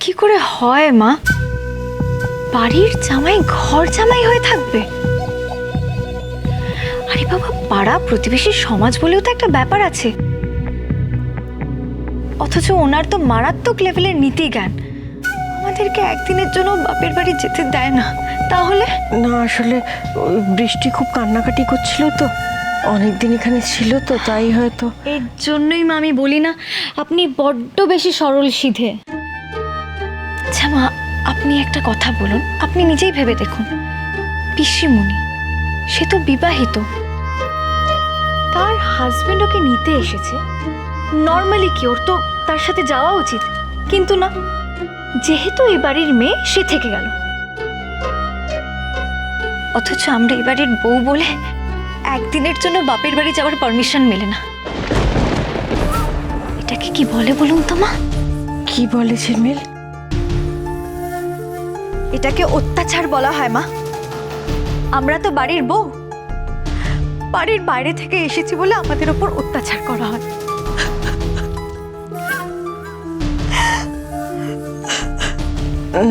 কি করে হয় মা? বাড়ির জামাই ঘর জামাই হয়ে থাকবে? আরে বাবা পাড়া প্রতিবেশী সমাজ বলেও তো একটা ব্যাপার আছে। অথচ ওনার তো মারাত্মক লেভেলের নীতি জ্ঞান। আমাদেরকে একদিনের জন্য বাপের বাড়ি যেতে দেয় না। তাহলে? না আসলে ওই বৃষ্টি খুব কান্নাকাটি করছিল তো। অনেক দিন এখানে ছিল তো তাই হয়তো। এর জন্যই মা আমি বলি না আপনি বড্ড বেশি সরল সিধে। আচ্ছা মা, আপনি একটা কথা বলুন। আপনি নিজেই ভেবে দেখুন। পিসিমণি, সে তো বিবাহিত। তার হাজবেন্ড ওকে নিতে এসেছে। নর্মালি কি, ওর তো তার সাথে যাওয়া উচিত। কিন্তু না, যেহেতু এই বাড়ির মেয়ে, সে থেকে গেল। অথচ আমরা এই বাড়ির বউ বলে একদিনের জন্য বাপের বাড়ি যাওয়ার পারমিশন মেলে না। এটাকে কি বলে বলুন তো মা? কি বলে ঝিলমিল? এটাকে অত্যাচার বলা হয় মা। আমরা তো বাড়ির বউ। বাড়ির বাইরে থেকে এসেছি বলে আমাদের ওপর অত্যাচার করা হয়।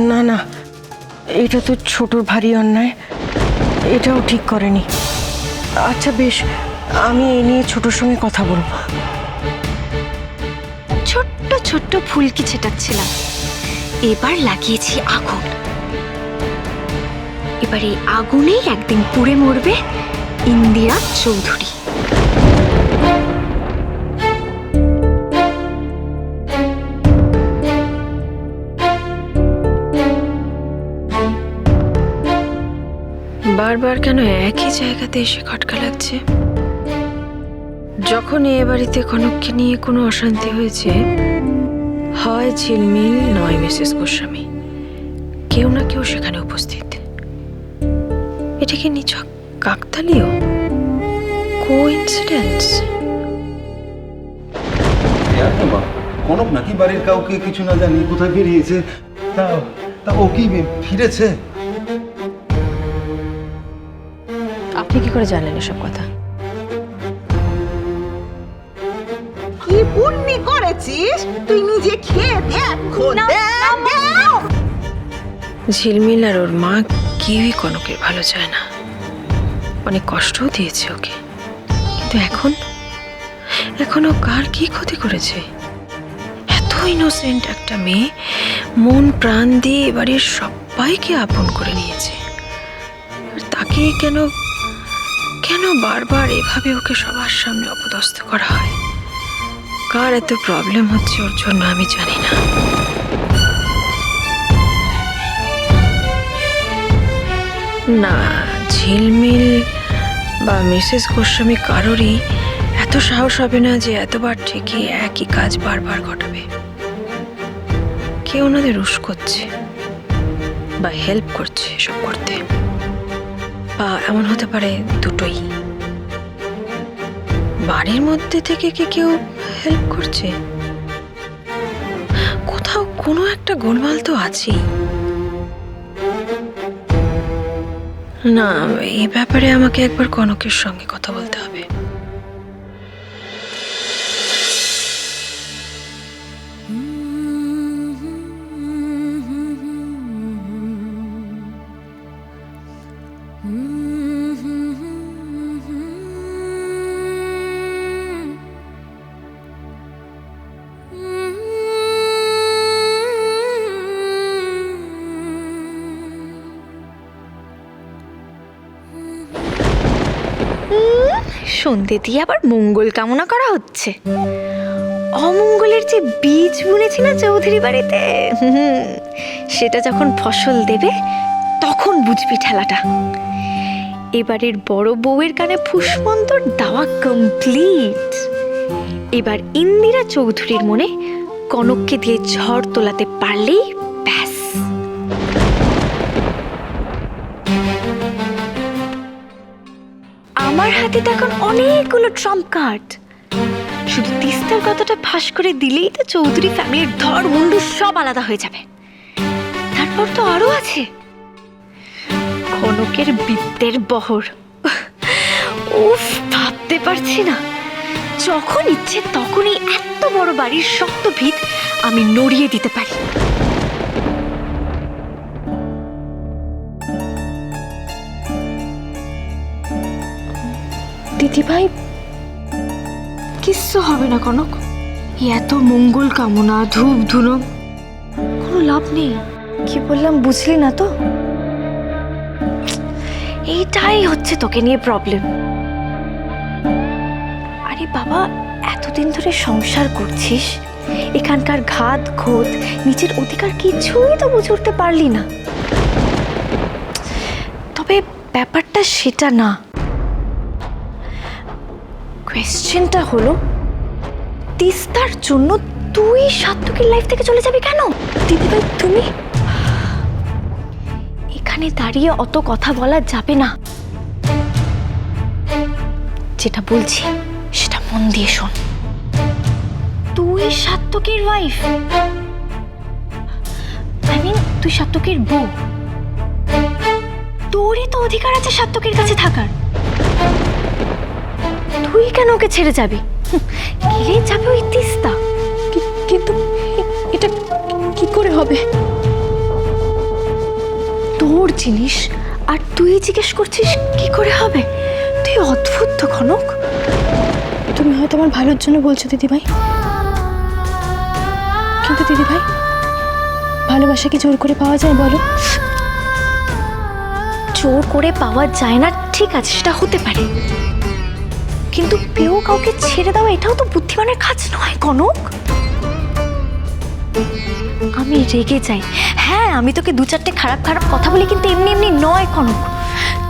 না না এটা তো ছোটর ভারী অন্যায়। এটাও ঠিক করেনি। আচ্ছা বেশ আমি এ নিয়ে ছোটর সঙ্গে কথা বলব। ছোট্ট ছোট্ট ফুলকি ছেটাচ্ছিলাম? এবার লাগিয়েছি আগুন। এবার এই আগুনেই একদিন পুড়ে মরবে ইন্দিরা চৌধুরী। বারবার কেন একই জায়গাতে এসে খটকা লাগছে? যখন এ বাড়িতে কনককে নিয়ে কোনো অশান্তি হয়েছে, হয় ঝিলমিল নয় মিসেস গোস্বামী। কেউ না কেউ সেখানে উপস্থিত। এটা কি নিছক কাকতালীয় কো ইনসিডেন্স কনক নাকি বাড়ির কাউকে কিছু না জানি কোথায় বেরিয়েছে? তা তা ও কি ফিরেছে? আপনি কি করে জানলেন এসব কথা? কি পুণ্যি করেছিস? তুই নিজে খেয়ে দেখ। ঝিলমিল আর ওর মা কেউই কনকের ভালো চায় না। অনেক কষ্টও দিয়েছে ওকে। কিন্তু এখন? এখন ও কার কি ক্ষতি করেছে? এত ইনোসেন্ট একটা মেয়ে মন প্রাণ দিয়ে এবারের সবাইকে আপন করে নিয়েছে। আর তাকে কেন কেন বারবার এভাবে ওকে সবার সামনে অপদস্থ করা হয়? কার এত প্রবলেম হচ্ছে ওর জন্য আমি জানি না। না, ঝিলমিল বা মিসেস গোস্বামী কারোরই এত সাহস হবে না যে এতবার ঠিকই একই কাজ বারবার ঘটাবে। কেউ ওনাদের রুশ করছে বা হেল্প করছে সব করতে? বা এমন হতে পারে দুটোই। বাড়ির মধ্যে থেকে কি কেউ হেল্প করছে? কোথাও কোনো একটা গোলমাল তো আছেই। না এই ব্যাপারে আমাকে একবার কনকের সঙ্গে কথা বলতে হবে। সন্ধে দিয়ে আবার মঙ্গল কামনা করা হচ্ছে। অমঙ্গলের যে বীজ বুনেছি না চৌধুরী বাড়িতে? সেটা যখন ফসল দেবে, তখন বুঝবি ঠেলাটা। এবারের বড় বউয়ের কানে ফুসমন্তর দেওয়া কমপ্লিট এবার ইন্দিরা চৌধুরীর মনে কনককে দিয়ে ঝড় তোলাতে পারলেই ব্যাস। আমার হাতে তো এখন অনেকগুলো ট্রাম্প কার্ড। শুধু তিস্তার কথাটা ফাঁস করে দিলেই তো চৌধুরী ফ্যামিলির ধর মুন্ডু সব আলাদা হয়ে যাবে। তারপর তো আরও আছে। কনকের বিদ্যের বহর। উফ, ভাবতে পারছি না। যখন ইচ্ছে তখনই এত বড় বাড়ির শক্ত ভিত আমি নড়িয়ে দিতে পারি। দিদি ভাই, কিচ্ছু হবে না কনক। এত মঙ্গল কামনা, ধূপ ধুনো, কোনো লাভ নেই। কি বললাম, বুঝলি না তো? এইটাই হচ্ছে তোকে নিয়ে প্রবলেম আরে বাবা, এতদিন ধরে সংসার করছিস? এখানকার ঘাত ঘোত নিজের অধিকার কিছুই তো বুঝে উঠতে পারলি না। তবে ব্যাপারটা সেটা না। কোয়েশ্চেনটা হলো, তিস্তার জন্য তুই সাত্তকের লাইফ থেকে চলে যাবি কেন? দিদিভাই তুমি? এখানে দাঁড়িয়ে অত কথা বলা যাবে না। যেটা বলছি, সেটা মন দিয়ে শোন। তুই সাত্তকের ওয়াইফ আই মিন তুই সাত্তকের বউ। তোরই তো অধিকার আছে সাত্তকের কাছে থাকার। তুই কেন ওকে ছেড়ে যাবি? গেলে যাবে ওই তিস্তা। কিন্তু এটা কি করে হবে? তোর জিনিস আর তুই জিজ্ঞেস করছিস কি করে হবে? তুই অদ্ভুত তো খনক। তুমি হয়তো আমার ভালোর জন্য বলছো দিদিভাই। কিন্তু দিদিভাই ভালোবাসা কি জোর করে পাওয়া যায় বলো? জোর করে পাওয়া যায় না ঠিক আছে সেটা হতে পারে। কিন্তু পেয়েও কাউকে ছেড়ে দেওয়া এটাও তো বুদ্ধিমানের কাজ নয়, কনক। আমি রেগে যাই। হ্যাঁ আমি তোকে দু চারটে খারাপ খারাপ কথা বলি, কিন্তু এমনি এমনি নয়, কনক।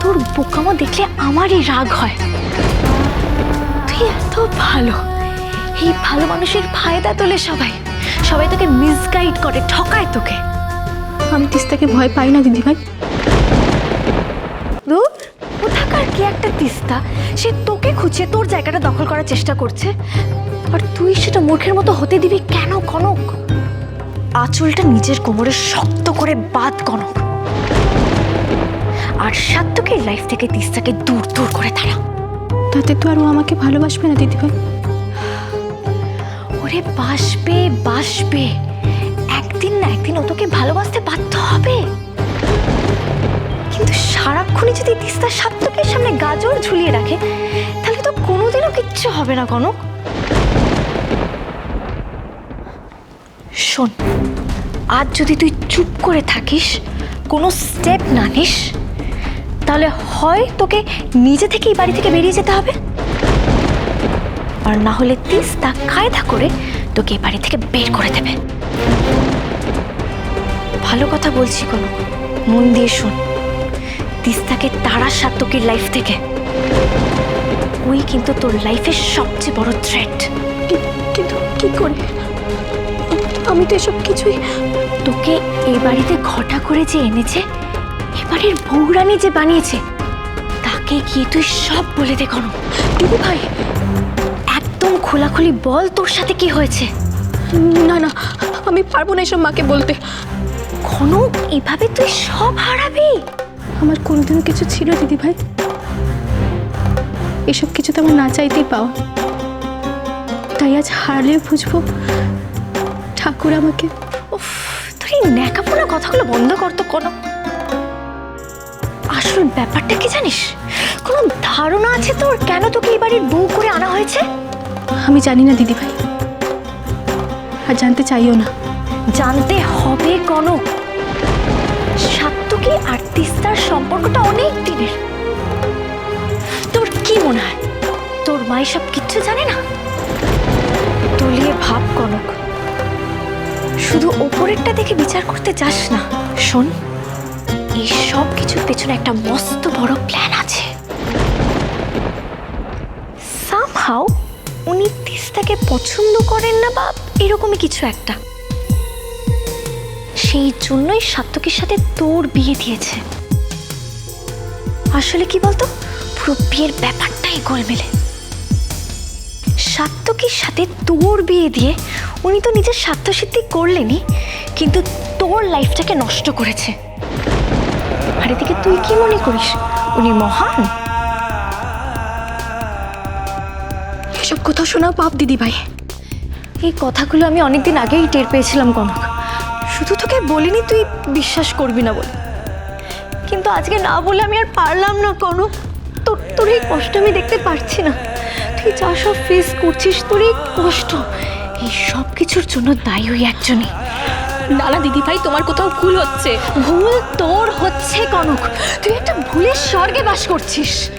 তোর বোকামো দেখলে আমারই রাগ হয়। তুই এত ভালো। এই ভালো মানুষের ফায়দা তোলে সবাই। সবাই তোকে মিসগাইড করে, ঠকায় তোকে। আমি তিস্তাকে ভয় পাই না, দিদিভাই দূর কোথাকার কি একটা তিস্তা সে তোকে খুঁজে তোর জায়গাটা দখল করার চেষ্টা করছে। আর তুই সেটা মূর্খের মতো হতে দিবি কেন কনক? আঁচলটা নিজের কোমরে শক্ত করে বাদ কনক। আর সাত্তকের লাইফ থেকে তিস্তাকে দূর দূর করে তারা। তাতে তো আর ও আমাকে ভালোবাসবে না দিদিভাই। ওরে বাসবে বাসবে। একদিন না একদিন ও তোকে ভালোবাসতে বাধ্য হবে। কিন্তু সারাক্ষণই যদি তিস্তা সাত্তকের সামনে গাজর ঝুলিয়ে রাখে, তাহলে তো কোনোদিনও কিচ্ছু হবে না, কনক। শোন, আজ যদি তুই চুপ করে থাকিস, কোনো স্টেপ না নিস, তাহলে হয় তোকে নিজে থেকে এই বাড়ি থেকে বেরিয়ে যেতে হবে। আর না হলে তিস্তা কায়দা করে তোকে বাড়ি থেকে বের করে দেবে। ভালো কথা বলছি কোনো মন দিয়ে শোন। তিস্তাকে তারা সাত্তকের লাইফ থেকে। ওই কিন্তু তোর লাইফের সবচেয়ে বড় থ্রেট কিন্তু কি করে? আমি তো এসব কিছুই তোকে এই বাড়িতে ঘটা করে যে এনেছে এবারের বৌরানি যে বানিয়েছে তাকে গিয়ে তুই সব বলে দে কোনো দিদি ভাই! একদম খোলাখুলি বল তোর সাথে কি হয়েছে। না না আমি পারব না এসব মাকে বলতে। কনক এভাবে তুই সব হারাবি? আমার কোনোদিনও কিছু ছিল দিদি ভাই এসব কিছু তো আমার না চাইতেই পাওয়া। তাই আজ হারলেও বুঝব ঠাকুর আমাকে। উফ তোর এই ন্যাকাপোনা কথাগুলো বন্ধ করতো কোনো। আসল ব্যাপারটা কি জানিস? কোনো ধারণা আছে তোর কেন তোকে এই বাড়ির বউ করে আনা হয়েছে? আমি জানি না দিদি ভাই আর জানতে চাইও না। জানতে হবে কনক সাত্তকী আর তিস্তার সম্পর্কটা অনেক দিনের। তোর কি মনে হয়? তোর মা সব কিচ্ছু জানে না? তলিয়ে ভাব কনক। শুধু ওপরেরটা দেখে বিচার করতে যাস না। শোন, এই সব কিছুর পেছনে একটা মস্ত বড় প্ল্যান আছে। সামহাও উনি তিস্তাকে পছন্দ করেন না বা এরকমই কিছু একটা। সেই জন্যই সাত্তকীর সাথে তোর বিয়ে দিয়েছে। আসলে কি বলতো? পুরো বিয়ের ব্যাপারটাই গোলমেলে। সাত্তকীর সাথে তোর বিয়ে দিয়ে উনি তো নিজের স্বার্থসিদ্ধি করলেনই, কিন্তু তোর লাইফটাকে নষ্ট করেছে। আর এদিকে তুই কি মনে করিস? উনি মহান। এসব কথা শোনাও পাপ দিদি ভাই এই কথাগুলো আমি অনেকদিন আগেই টের পেয়েছিলাম, কনক। শুধু তোকে বলিনি তুই বিশ্বাস করবি না বলে। কিন্তু আজকে না বলে আমি আর পারলাম না কনক। তোর তোর এই কষ্ট আমি দেখতে পারছি না। তুই যা সব ফেস করছিস তোর এই কষ্ট এই সব কিছুর জন্য দায়ী ওই একজনই। না না দিদি ভাই তোমার কোথাও ভুল হচ্ছে। ভুল তোর হচ্ছে কনক। তুই একটা ভুলের স্বর্গে বাস করছিস।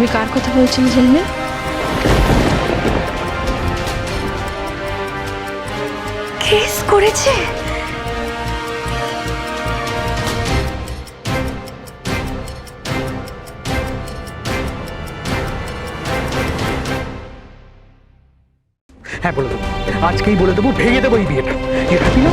তুমি কার কথা বলছিলে ঝিলমিল কেস করেছে? হ্যাঁ বলে দেবো। আজকেই বলে দেবো ভেঙে দেবো এই বিয়েটা। এটা কি না?